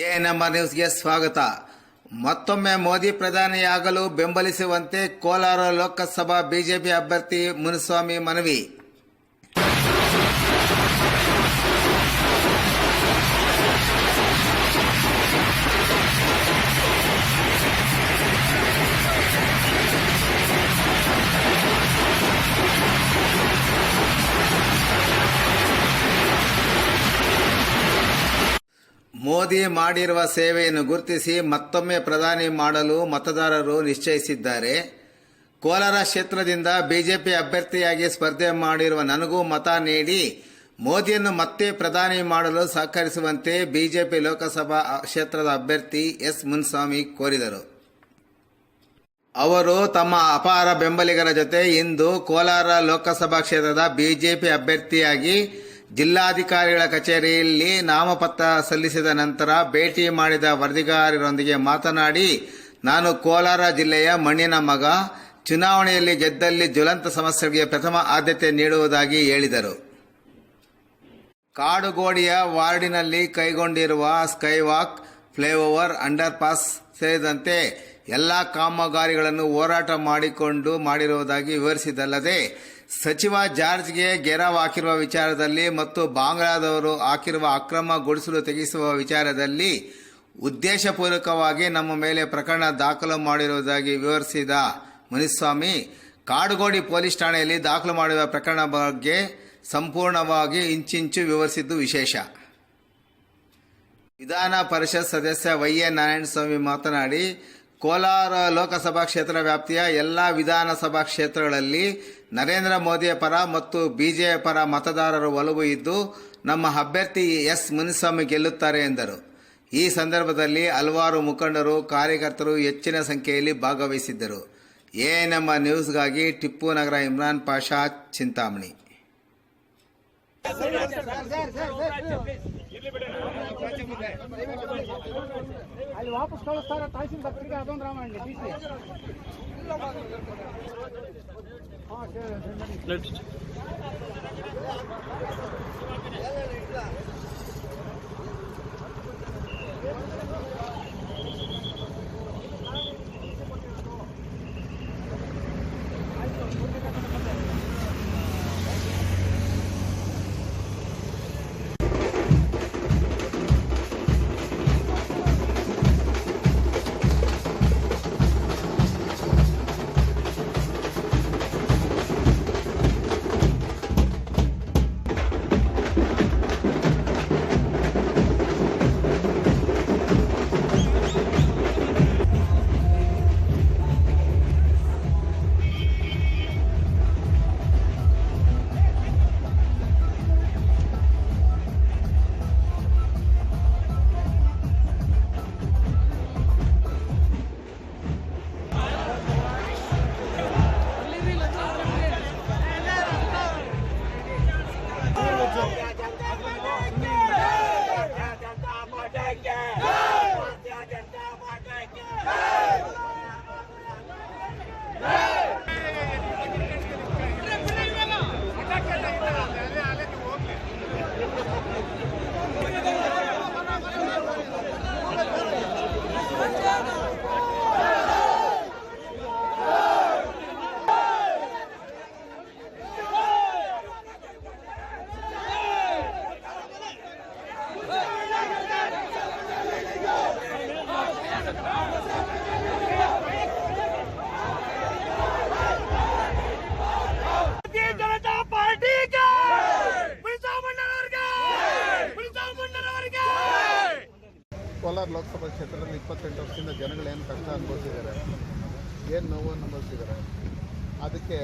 A number ನ್ಯೂಸ್ಗೆ ಸ್ವಾಗತ ಮತ್ತೊಮ್ಮೆ ಮೋದಿ ಪ್ರಧಾನಿಯಾಗಲು ಬೆಂಬಲಿಸುವಂತೆ ಕೋಲಾರ ಲೋಕಸಭಾ ಬಿಜೆಪಿ ಅಭ್ಯರ್ಥಿ ಮುನಿಸ್ವಾಮಿ ಮನವಿ ಮೋದಿ ಮಾಡಿರುವ ಸೇವೆಯನ್ನು ಗುರುತಿಸಿ ಮತ್ತೊಮ್ಮೆ ಪ್ರಧಾನಿ ಮಾಡಲು ಮತದಾರರು ನಿಶ್ಚಯಿಸಿದ್ದಾರೆ. ಕೋಲಾರ ಕ್ಷೇತ್ರದಿಂದ ಬಿಜೆಪಿ ಅಭ್ಯರ್ಥಿಯಾಗಿ ಸ್ಪರ್ಧೆ ಮಾಡಿರುವ ನನಗೂ ಮತ ನೀಡಿ, ಮೋದಿಯನ್ನು ಮತ್ತೆ ಪ್ರಧಾನಿ ಮಾಡಲು ಸಹಕರಿಸುವಂತೆ ಬಿಜೆಪಿ ಲೋಕಸಭಾ ಕ್ಷೇತ್ರದ ಅಭ್ಯರ್ಥಿ ಎಸ್ ಮುನ್ಸ್ವಾಮಿ ಕೋರಿದರು. ಅವರು ತಮ್ಮ ಅಪಾರ ಬೆಂಬಲಿಗರ ಜೊತೆ ಇಂದು ಕೋಲಾರ ಲೋಕಸಭಾ ಕ್ಷೇತ್ರದ ಬಿಜೆಪಿ ಅಭ್ಯರ್ಥಿಯಾಗಿ ಜಿಲ್ಲಾಧಿಕಾರಿಗಳ ಕಚೇರಿಯಲ್ಲಿ ನಾಮಪತ್ರ ಸಲ್ಲಿಸಿದ ನಂತರ ಭೇಟಿ ಮಾಡಿದ ವರದಿಗಾರರೊಂದಿಗೆ ಮಾತನಾಡಿ, ನಾನು ಕೋಲಾರ ಜಿಲ್ಲೆಯ ಮಣ್ಣಿನ ಮಗ, ಚುನಾವಣೆಯಲ್ಲಿ ಗೆದ್ದಲ್ಲಿ ಜ್ವಲಂತ ಸಮಸ್ಯೆಗೆ ಪ್ರಥಮ ಆದ್ಯತೆ ನೀಡುವುದಾಗಿ ಹೇಳಿದರು. ಕಾಡುಗೋಡಿಯ ವಾರ್ಡಿನಲ್ಲಿ ಕೈಗೊಂಡಿರುವ ಸ್ಕೈವಾಕ್, ಫ್ಲೈಓವರ್ ಅಂಡರ್ ಪಾಸ್ ಸೇರಿದಂತೆ ಎಲ್ಲ ಕಾಮಗಾರಿಗಳನ್ನು ಹೋರಾಟ ಮಾಡಿಕೊಂಡು ಮಾಡಿರುವುದಾಗಿ ವಿವರಿಸಿದಲ್ಲದೆ ಸಚಿವ ಜಾರ್ಜ್ಗೆ ಗೆರಾವ್ ಹಾಕಿರುವ ವಿಚಾರದಲ್ಲಿ ಮತ್ತು ಬಾಂಗ್ಲಾದವರು ಹಾಕಿರುವ ಅಕ್ರಮ ಗುಡಿಸಲು ತೆಗೆಸುವ ವಿಚಾರದಲ್ಲಿ ಉದ್ದೇಶಪೂರ್ವಕವಾಗಿ ನಮ್ಮ ಮೇಲೆ ಪ್ರಕರಣ ದಾಖಲು ಮಾಡಿರುವುದಾಗಿ ವಿವರಿಸಿದ ಮುನಿಸ್ವಾಮಿ, ಕಾಡುಗೋಡಿ ಪೊಲೀಸ್ ಠಾಣೆಯಲ್ಲಿ ದಾಖಲು ಮಾಡಿರುವ ಪ್ರಕರಣ ಬಗ್ಗೆ ಸಂಪೂರ್ಣವಾಗಿ ಇಂಚಿಂಚು ವಿವರಿಸಿದ್ದು ವಿಶೇಷ. ವಿಧಾನ ಪರಿಷತ್ ಸದಸ್ಯ ವೈ ಎ ನಾರಾಯಣಸ್ವಾಮಿ ಮಾತನಾಡಿ ಕೋಲಾರ ಲೋಕಸಭಾ ಕ್ಷೇತ್ರ ವ್ಯಾಪ್ತಿಯ ಎಲ್ಲ ವಿಧಾನಸಭಾ ಕ್ಷೇತ್ರಗಳಲ್ಲಿ ನರೇಂದ್ರ ಮೋದಿಯ ಪರ ಮತ್ತು ಬಿಜೆಪಿ ಪರ ಮತದಾರರು ಒಲವು ಇದ್ದು ನಮ್ಮ ಅಭ್ಯರ್ಥಿ ಎಸ್ ಮುನಿಸ್ವಾಮಿ ಗೆಲ್ಲುತ್ತಾರೆ ಎಂದರು. ಈ ಸಂದರ್ಭದಲ್ಲಿ ಹಲವಾರು ಮುಖಂಡರು, ಕಾರ್ಯಕರ್ತರು ಹೆಚ್ಚಿನ ಸಂಖ್ಯೆಯಲ್ಲಿ ಭಾಗವಹಿಸಿದ್ದರು. ANM ನ್ಯೂಸ್ಗಾಗಿ Tipu Nagar Imran Pasha Chintamani. ಅಲ್ಲಿ ವಾಪಸ್ ಕಳಿಸ್ತಾರ ತಹಸೀಲ್ದಾರ್ ತಿರ್ಗಿ ಅದೊಂದು ರಾಮಾಯಣ ಟಿ ಸಿ ಹಾಂ ಸರಿ Kolar Lok Sabha ಕ್ಷೇತ್ರದಲ್ಲಿ ಇಪ್ಪತ್ತೆಂಟು ವರ್ಷದಿಂದ ಜನಗಳು ಏನು ಕಷ್ಟ ಅನುಭವಿಸಿದ್ದಾರೆ, ಏನು ನೋವು ಅನುಭವಿಸಿದ್ದಾರೆ, ಅದಕ್ಕೆ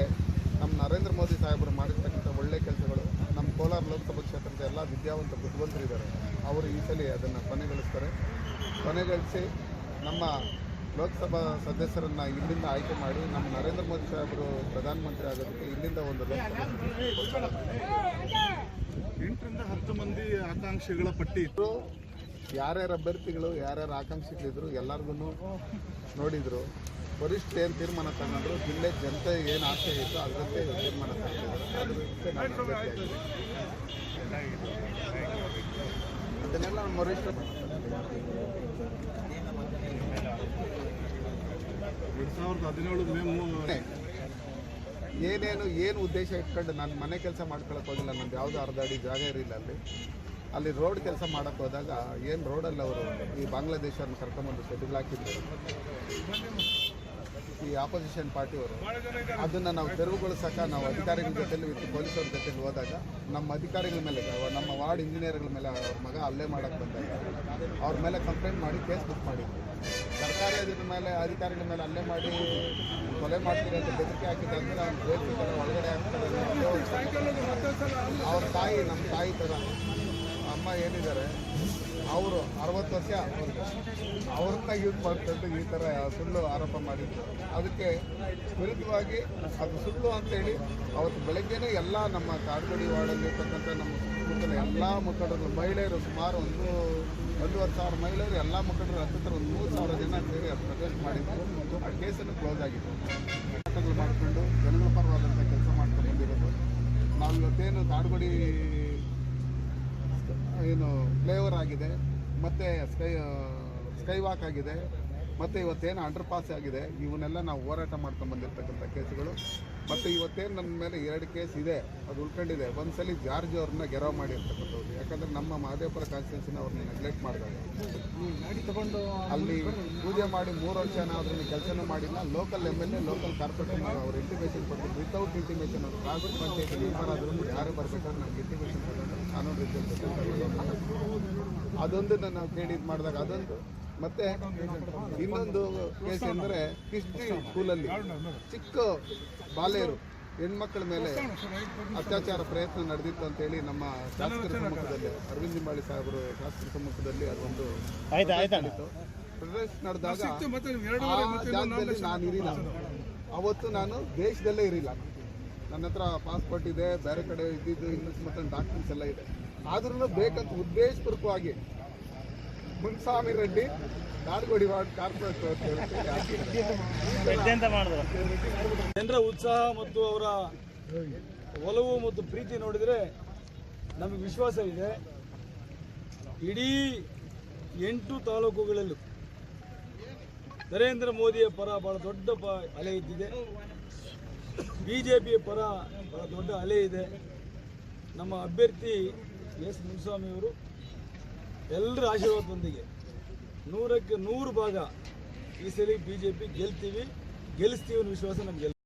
ನಮ್ಮ ನರೇಂದ್ರ ಮೋದಿ ಸಾಹೇಬರು ಮಾಡಿರ್ತಕ್ಕಂಥ ಒಳ್ಳೆ ಕೆಲಸಗಳು, ನಮ್ಮ ಕೋಲಾರ ಲೋಕಸಭಾ ಕ್ಷೇತ್ರದ ಎಲ್ಲ ವಿದ್ಯಾವಂತ ಬುದ್ಧಿವಂತರಿದ್ದಾರೆ ಅವರು ಈ ಸಲ ಅದನ್ನು ಕೊನೆಗೊಳಿಸ್ತಾರೆ. ಕೊನೆಗೊಳಿಸಿ ನಮ್ಮ ಲೋಕಸಭಾ ಸದಸ್ಯರನ್ನು ಇಲ್ಲಿಂದ ಆಯ್ಕೆ ಮಾಡಿ, ನಮ್ಮ ನರೇಂದ್ರ ಮೋದಿ ಸಾಹೇಬರು ಪ್ರಧಾನಮಂತ್ರಿ ಆಗೋದಕ್ಕೆ ಇಲ್ಲಿಂದ ಒಂದು ಎಂಟರಿಂದ ಹತ್ತು ಮಂದಿ ಆಕಾಂಕ್ಷಿಗಳ ಪಟ್ಟಿ ಇದ್ರು ಯಾರ್ಯಾರ ಅಭ್ಯರ್ಥಿಗಳು ಯಾರ್ಯಾರು ಆಕಾಂಕ್ಷಿಗಳಿದ್ರು ಎಲ್ಲರಿಗೂ ನೋಡಿದ್ರು ವರಿಷ್ಠರು ಏನು ತೀರ್ಮಾನ ತಗೊಂಡ್ರು ಜಿಲ್ಲೆ ಜನತೆ ಏನು ಆಸೆ ಇತ್ತು ಅದರಂತೆ ತೀರ್ಮಾನ. ಅದನ್ನೆಲ್ಲ ನಮ್ಮ ವರಿಷ್ಠ. ಎರಡ್ ಸಾವಿರದ ಹದಿನೇಳು ಮೂ- ಏನೇನು ಏನು ಉದ್ದೇಶ ಇಟ್ಕೊಂಡು ನಾನು ಮನೆ ಕೆಲಸ ಮಾಡ್ಕೊಳಕ್ಕೆ ಹೋಗಿಲ್ಲ ನಂದು ಯಾವುದೋ ಅರ್ಧ ಅಡಿ ಜಾಗ ಇರಲಿಲ್ಲ ಅಲ್ಲಿ ಅಲ್ಲಿ ರೋಡ್ ಕೆಲಸ ಮಾಡಕ್ಕೆ ಹೋದಾಗ ಏನು ರೋಡಲ್ಲಿ ಅವರು ಈ ಬಾಂಗ್ಲಾದೇಶವನ್ನು ಕರ್ಕೊಂಡ್ಬಂದು ಶೆಡ್ಯೂಲ್ ಹಾಕಿದ್ರು? ಈ ಆಪೋಸಿಷನ್ ಪಾರ್ಟಿಯವರು ಅದನ್ನು ನಾವು ತೆರವುಗೊಳಿಸಕ್ಕೆ ನಾವು ಅಧಿಕಾರಿಗಳ ಜೊತೆಲಿ ವಿತ್ ಪೊಲೀಸರ ಜೊತೆಲಿ ಹೋದಾಗ ನಮ್ಮ ಅಧಿಕಾರಿಗಳ ಮೇಲೆ, ನಮ್ಮ ವಾರ್ಡ್ ಇಂಜಿನಿಯರ್ಗಳ ಮೇಲೆ ಅವ್ರ ಮಗ ಅಲ್ಲೇ ಮಾಡಕ್ಕೆ ಬಂದಾಗ ಅವ್ರ ಮೇಲೆ ಕಂಪ್ಲೇಂಟ್ ಮಾಡಿ ಕೇಸ್ ಬುಕ್ ಮಾಡಿ ಸರ್ಕಾರಿ ಅದರ ಮೇಲೆ, ಅಧಿಕಾರಿಗಳ ಮೇಲೆ ಅಲ್ಲೇ ಮಾಡಿ ಕೊಲೆ ಮಾಡ್ತೀರಿ ಅಂತ ಬೆದರಿಕೆ ಹಾಕಿದ್ರೆ ಅವ್ರು ಒಳಗಡೆ ಹಾಕ್ತಾರೆ ಅವ್ರ ತಾಯಿ, ನಮ್ಮ ತಾಯಿ ಥರ ಏನಿದ್ದಾರೆ, ಅವರು ಅರವತ್ತು ವರ್ಷ ಅವ್ರನ್ನ ಯೂಸ್ ಮಾಡ್ತಾ ಈ ಥರ ಸುಳ್ಳು ಆರೋಪ ಮಾಡಿದ್ರು. ಅದಕ್ಕೆ ವಿರುದ್ಧವಾಗಿ ಅದು ಸುಳ್ಳು ಅಂತೇಳಿ ಅವತ್ತು ಬೆಳಗ್ಗೆನೇ ಎಲ್ಲ ನಮ್ಮ ಕಾಡ್ಗಡಿ ವಾರ್ಡಲ್ಲಿರ್ತಕ್ಕಂಥ ನಮ್ಮ ಸುತ್ತಮುತ್ತಲ ಎಲ್ಲ ಮುಖಂಡರು, ಮಹಿಳೆಯರು ಸುಮಾರು ಒಂದು ಒಂದೂವರೆ ಸಾವಿರ ಮಹಿಳೆಯರು, ಎಲ್ಲ ಮುಖಂಡರು ಹತ್ತಿರ ಒಂದು ಮೂರು ಸಾವಿರ ಜನ ಸೇರಿ ಅದು ಪ್ರೊಟೆಸ್ಟ್ ಮಾಡಿದ್ರು. ಆ ಕೇಸನ್ನು ಕ್ಲೋಸ್ ಆಗಿತ್ತು. ಮಾಡಿಕೊಂಡು ಜನಗಳ ಪರವಾದಂಥ ಕೆಲಸ ಮಾಡ್ಕೊಂಡು ಬಂದಿರೋದು. ನಾವು ಇವತ್ತೇನು ಕಾಡ್ಗಡಿ ಏನು ಫ್ಲೇವರ್ ಆಗಿದೆ, ಮತ್ತು ಸ್ಕೈ ಸ್ಕೈ ವಾಕ್ ಆಗಿದೆ, ಮತ್ತು ಇವತ್ತೇನು ಅಂಡರ್ ಪಾಸ್ ಆಗಿದೆ, ಇವನ್ನೆಲ್ಲ ನಾವು ಹೋರಾಟ ಮಾಡ್ಕೊಂಡು ಬಂದಿರತಕ್ಕಂಥ ಕೇಸುಗಳು ಮತ್ತು ಇವತ್ತೇನು ನನ್ನ ಮೇಲೆ ಎರಡು ಕೇಸ್ ಇದೆ. ಅದು ಉಳ್ಕೊಂಡಿದೆ. ಒಂದ್ಸಲಿ ಜಾರ್ಜ್ ಅವ್ರನ್ನ ಗೆರವ್ ಮಾಡಿರ್ತಕ್ಕಂಥದ್ದು ಯಾಕಂದರೆ ನಮ್ಮ ಮಹದೇವಪುರ ಕಾನ್ಸ್ಟಿಟ್ಯೂನ್ಸಿನ ಅವ್ರನ್ನ ನೆಗ್ಲೆಕ್ಟ್ ಮಾಡಿದಾಗ ಅಲ್ಲಿ ಪೂಜೆ ಮಾಡಿ ಮೂರು ವರ್ಷ ಆದ್ರೂ ಕೆಲಸನೂ ಮಾಡಿಲ್ಲ. Local M L A local corporation ಅವ್ರು ಇಂಟಿಮೇಷನ್ ಕೊಟ್ಟು ವಿತೌಟ್ ಇಂಟಿಮೇಷನ್ ಅವರು ಗ್ರಾಮ ಪಂಚಾಯತ್ ಮೆಂಬರ್ ಆದ್ರೂ ಯಾರು ಬರ್ಬೇಕಾದ್ರೆ ನಮ್ಗೆ ಇಂಟಿಮೇಷನ್ ಕೊಡೋದು ಕಾನೂನು ರೀತಿಯಲ್ಲಿ ಅದೊಂದನ್ನು ನಾವು ಕೇಳಿ ಮಾಡಿದಾಗ, ಅದೊಂದು ಮತ್ತೆ ಇನ್ನೊಂದು ಕೇಸ್ ಎಂದರೆ ಕಿಸ್ಟಿ ಸ್ಕೂಲಲ್ಲಿ ಚಿಕ್ಕ ಬಾಲೆಯರು ಹೆಣ್ಮಕ್ಳ ಮೇಲೆ ಅತ್ಯಾಚಾರ ಪ್ರಯತ್ನ ನಡೆದಿತ್ತು ಅಂತೇಳಿ ನಮ್ಮ ಶಾಸಕರ ಸಮ್ಮುಖದಲ್ಲಿ ಅರವಿಂದ್ ನಿಂಬಾಳಿ ಸಾಹೇಬರು ಶಾಸಕರ ಸಮ್ಮುಖದಲ್ಲಿ ಅದೊಂದು ಪ್ರದೇಶ ನಡೆದಾಗ ಜಾಗದಲ್ಲಿ ನಾನು ಇರಿಲ್ಲ ಅವತ್ತು ನಾನು ದೇಶದಲ್ಲೇ ಇರಲಿಲ್ಲ. ನನ್ನ ಹತ್ರ ಪಾಸ್ಪೋರ್ಟ್ ಇದೆ ಬೇರೆ ಕಡೆ ಇದ್ದಿದ್ದು ಇನ್ನೊಂದು ಮತ್ತೊಂದು ಡಾಕ್ಯುಮೆಂಟ್ಸ್ ಎಲ್ಲ ಇದೆ. ಆದ್ರೂ ಬೇಕಂತ ಉದ್ದೇಶಪೂರ್ವಕವಾಗಿ ಮುನ್ಸ್ವಾಮಿ ರೆಡ್ಡಿ ನಾಡಗೋಡಿ ವಾರ್ಡ್ ಕಾರ್ಪೊರೇಟ್ ಅಂತ ಹೇಳಿ ಹಾಕಿದ್ದಾರೆ. ಜನರ ಉತ್ಸಾಹ ಮತ್ತು ಅವರ ಒಲವು ಮತ್ತು ಪ್ರೀತಿ ನೋಡಿದರೆ ನಮಗೆ ವಿಶ್ವಾಸ ಇದೆ. ಇಡೀ ಎಂಟು ತಾಲೂಕುಗಳಲ್ಲೂ ನರೇಂದ್ರ ಮೋದಿಯ ಪರ ಬಹಳ ದೊಡ್ಡ ಪ ಅಲೆ ಇದ್ದಿದೆ. ಬಿ ಜೆ ಪಿಯ ಪರ ಬಹಳ ದೊಡ್ಡ ಅಲೆ ಇದೆ. ನಮ್ಮ ಅಭ್ಯರ್ಥಿ ಎಸ್ ಮುನಿಸ್ವಾಮಿಯವರು ಎಲ್ಲರ ಆಶೀರ್ವಾದದೊಂದಿಗೆ ನೂರಕ್ಕೆ ನೂರು ಭಾಗ ಈ ಸಲ ಬಿ ಜೆ ಪಿ ಗೆಲ್ತೀವಿ ಗೆಲ್ಲಿಸ್ತೀವಿ ಅನ್ನೋ ವಿಶ್ವಾಸ ನಮಗೆ